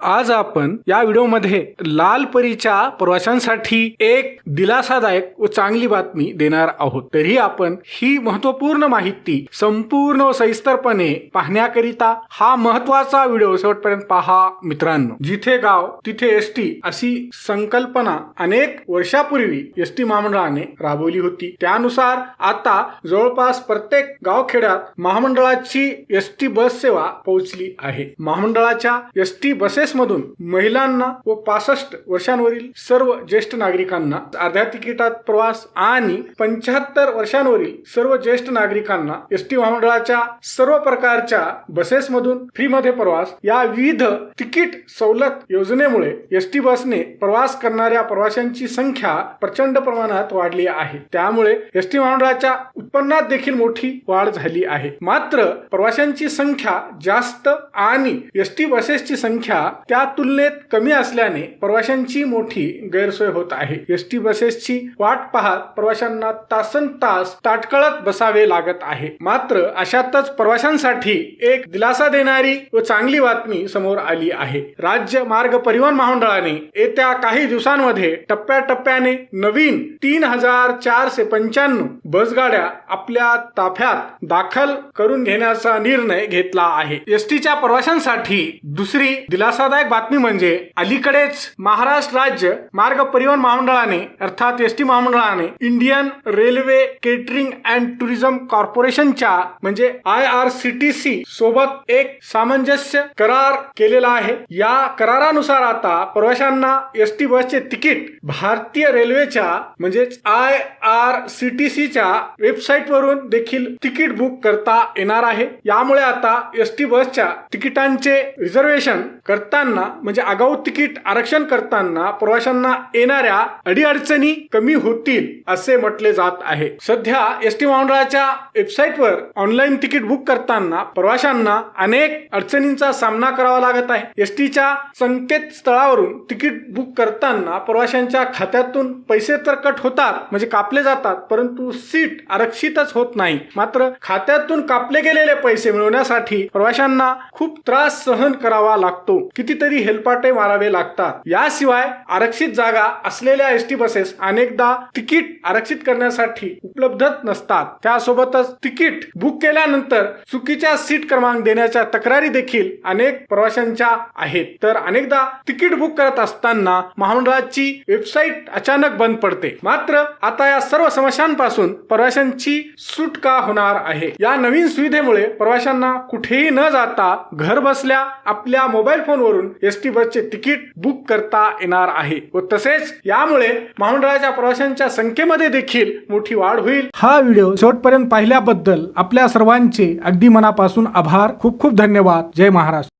आज आपण या व्हिडिओमध्ये लाल परीच्या प्रवाशांसाठी एक दिलासादायक व चांगली बातमी देणार आहोत. तरी आपण ही महत्त्वपूर्ण माहिती संपूर्ण व सविस्तरपणे पाहण्याकरिता हा महत्त्वाचा व्हिडिओ शेवटपर्यंत पहा मित्रांनो. जिथे गाव तिथे एस टी अशी संकल्पना अनेक वर्षापूर्वी एस टी महामंडळाने राबवली होती. त्यानुसार आता जवळपास प्रत्येक गावखेड्यात महामंडळाची एस टी बस सेवा पोहोचली आहे. महामंडळाच्या एस टी बसेस मधून महिलांना व पासष्ट वर्षांवरील सर्व ज्येष्ठ नागरिकांना अर्ध्या तिकिटात प्रवास आणि पंच्याहत्तर वर्षांवरील सर्व ज्येष्ठ नागरिकांना एस टी महामंडळाच्या सर्व प्रकारच्या बसेसमधून फ्रीमध्ये प्रवास या विविध तिकीट सवलत योजनेमुळे एस टी बसने प्रवास करणाऱ्या प्रवाशांची संख्या प्रचंड प्रमाणात वाढली आहे. त्यामुळे एस टी महामंडळाच्या उत्पन्नात देखील मोठी वाढ झाली आहे. मात्र प्रवाशांची संख्या जास्त आणि एस टी बसेसची संख्या त्या तुलनेत कमी असल्याने प्रवाशांची मोठी गैरसोय होत आहे. एस टी बसेसची वाट पाहत प्रवाशांना तासन तास ताटकळत बसावे लागत आहे. मात्र अशातच प्रवाशांसाठी एक दिलासा देणारी व चांगली बातमी समोर आली आहे. राज्य मार्ग परिवहन महामंडळाने येत्या काही दिवसांमध्ये टप्प्याटप्प्याने नवीन तीन हजार चारशे पंच्याण्णव बसगाड्या आपल्या ताफ्यात दाखल करून घेण्याचा निर्णय घेतला आहे. एस टीच्या प्रवाशांसाठी दुसरी दिलासा धक्कादायक बातमी म्हणजे अलीकडेच महाराष्ट्र राज्य मार्ग परिवहन महामंडळाने अर्थात एस टी महामंडळाने Indian railway catering and tourism कॉर्पोरेशनच्या म्हणजे I R C T C सोबत एक सामंजस्य करार केलेला आहे. या करारानुसार आता प्रवाशांना एस टी बसचे तिकीट भारतीय रेल्वेच्या म्हणजेच आय आर सी टी सीच्या वेबसाईट वरून देखील तिकीट बुक करता येणार आहे. यामुळे आता एस टी बसच्या तिकिटांचे रिझर्वेशन करता करताना म्हणजे आगाऊ तिकीट आरक्षण करताना प्रवाशांना येणाऱ्या अडीअडचणी कमी होतील असे म्हटले जात आहे. सध्या एस टी महामंडळाच्या वेबसाईटवर ऑनलाईन तिकीट बुक करताना प्रवाशांना अनेक अडचणींचा सामना करावा लागत आहे. एस टीच्या संकेतस्थळावरून तिकीट बुक करताना प्रवाशांच्या खात्यातून पैसे तर कट होतात म्हणजे कापले जातात परंतु सीट आरक्षितच होत नाही. मात्र खात्यातून कापले गेलेले पैसे मिळवण्यासाठी प्रवाशांना खूप त्रास सहन करावा लागतो. कितीतरी हेलपाटे मारावे लागतात. याशिवाय आरक्षित जागा असलेल्या एस टी बसेस अनेकदा तिकीट आरक्षित करण्यासाठी उपलब्ध नसतात. त्यासोबतच तिकीट बुक केल्यानंतर चुकीच्या सीट क्रमांक देण्याच्या तक्रारी देखील अनेक प्रवाशांच्या आहेत. तर अनेकदा तिकीट बुक करत असताना महामंडळाची वेबसाईट अचानक बंद पडते. मात्र आता या सर्व समस्यांपासून प्रवाशांची सुटका होणार आहे? या नवीन सुविधेमुळे प्रवाशांना कुठेही न जाता घर बसल्या आपल्या मोबाईल फोनवरून एस टी बसचे तिकीट बुक करता येणार आहे. व तसेच यामुळे महामंडळाच्या प्रवाशांच्या संख्येमध्ये देखील मोठी वाढ होईल. हा व्हिडिओ शेवटपर्यंत पाहिल्याबद्दल आपल्या सर्वांचे अगदी मनापासून आभार. खूप खूप धन्यवाद. जय महाराष्ट्र.